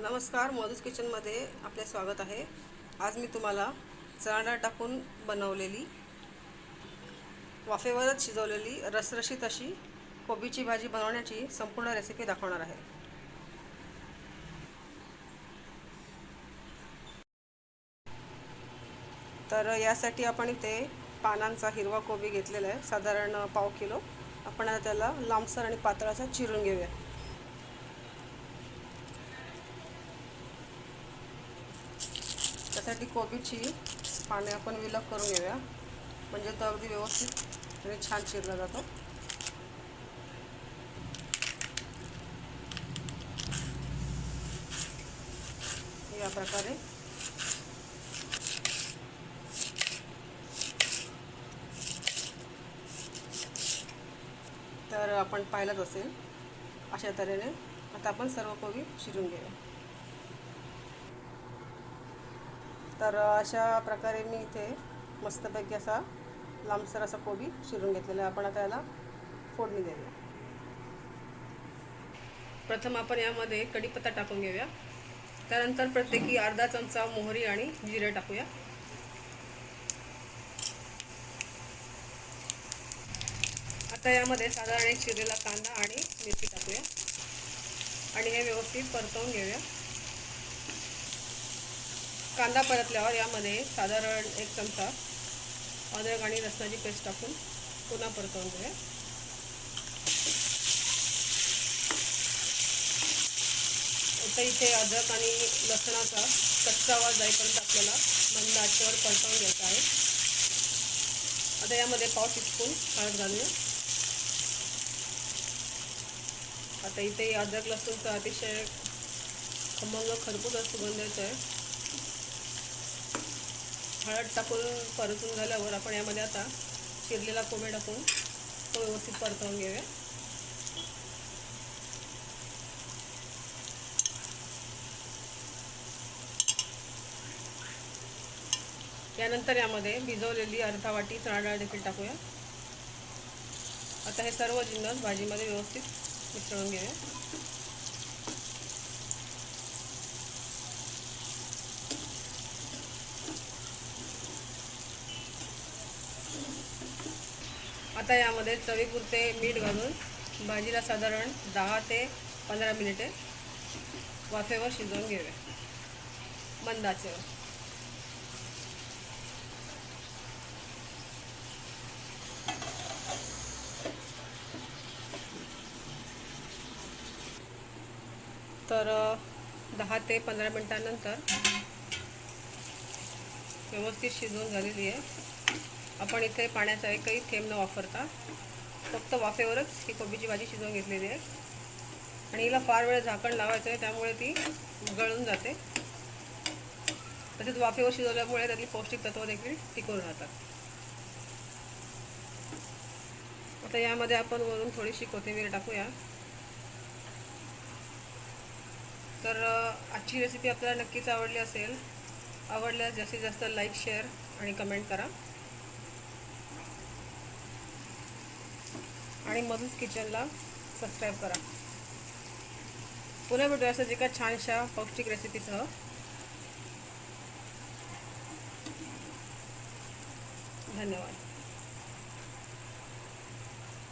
नमस्कार मधुस किचनमध्ये आपले स्वागत आहे. आज मी तुम्हाला चणा टाकून बनवलेली वाफेवरच शिजवलेली रसरशीत अशी कोबीची भाजी बनवण्याची संपूर्ण रेसिपी दाखवणार आहे. तर यासाठी आपण इथे पानांचा हिरवा कोबी घेतलेला आहे साधारण पाव किलो. आपण त्याला लांबसर आणि पातळाचा चिरून घेऊया. त्यासाठी कोबीची पाने आपण विलग करून घेऊया. म्हणजे तो अगदी व्यवस्थित आणि छान चिरला जातो. या प्रकारे. तर आपण पाहिलंच असेल अशा तऱ्हेने. आता आपण सर्व कोबी चिरून घेऊया. तर अशा प्रकारे मी इथे मस्तपैकी असा लांबसर असा कोबी शिरून घेतलेला आहे. आपण आता याला फोडणी देऊया. प्रथम आपण यामध्ये कढीपत्ता टाकून घेऊया. त्यानंतर प्रत्येकी अर्धा चमचा मोहरी आणि जिरे टाकूया. आता यामध्ये साधारण एक शिरेला कांदा आणि मिरची टाकूया. आणि हे व्यवस्थित परतवून घेऊया. कांदा परतल्यावर यामध्ये साधारण एक चमचा अद्रक आणि लसणाची पेस्ट टाकून पुन्हा परतवून घेऊया. आता इथे अद्रक आणि लसणाचा कच्चा आवाज जाईपर्यंत आपल्याला मंद आचेवर परतवून घ्यायचा आहे. आता यामध्ये पाव टीस्पून हळद घालूया. आता इथे अद्रक लसूणचा अतिशय खमंग खरपूस सुगंध येतो आहे. हळद टाकून परतून झाल्यावर आपण यामध्ये आता चिरलेला कोबी टाकून तो व्यवस्थित परतवून घेऊया. यानंतर यामध्ये भिजवलेली अर्धा वाटी चणा डाळ देखील टाकूया. आता हे सर्व जिन्नस भाजीमध्ये व्यवस्थित मिसळून घेऊया. आता यामध्ये चवीपुरते मीठ घालून भाजीला साधारण दहा ते पंधरा मिनिटे वाफेवर शिजवून घेऊया. मंदाचेवर तर दहा ते पंधरा मिनटानंतर व्यवस्थित शिजवून झालेली आहे. आपण इथे पाण्याचा एकही थेंब न वापरता फक्त वाफेवरच ही कोबीची भाजी शिजवून घेतलेली आहे. आणि हिला फार वेळ झाकण लावायचं आहे त्यामुळे ती गळून जाते. तसेच वाफेवर शिजवल्यामुळे त्यातली पौष्टिक तत्व देखील टिकून राहतात. आता यामध्ये आपण वरून थोडीशी कोथिंबीर टाकूया. तर आजची रेसिपी आपल्याला नक्कीच आवडली असेल आवडल्यास जास्तीत जास्त लाईक शेअर आणि कमेंट करा. आणि मधूच किचनला सबस्क्राईब करा. पुन्हा भेटूया असं एका छानशा पौष्टिक रेसिपीसह धन्यवाद.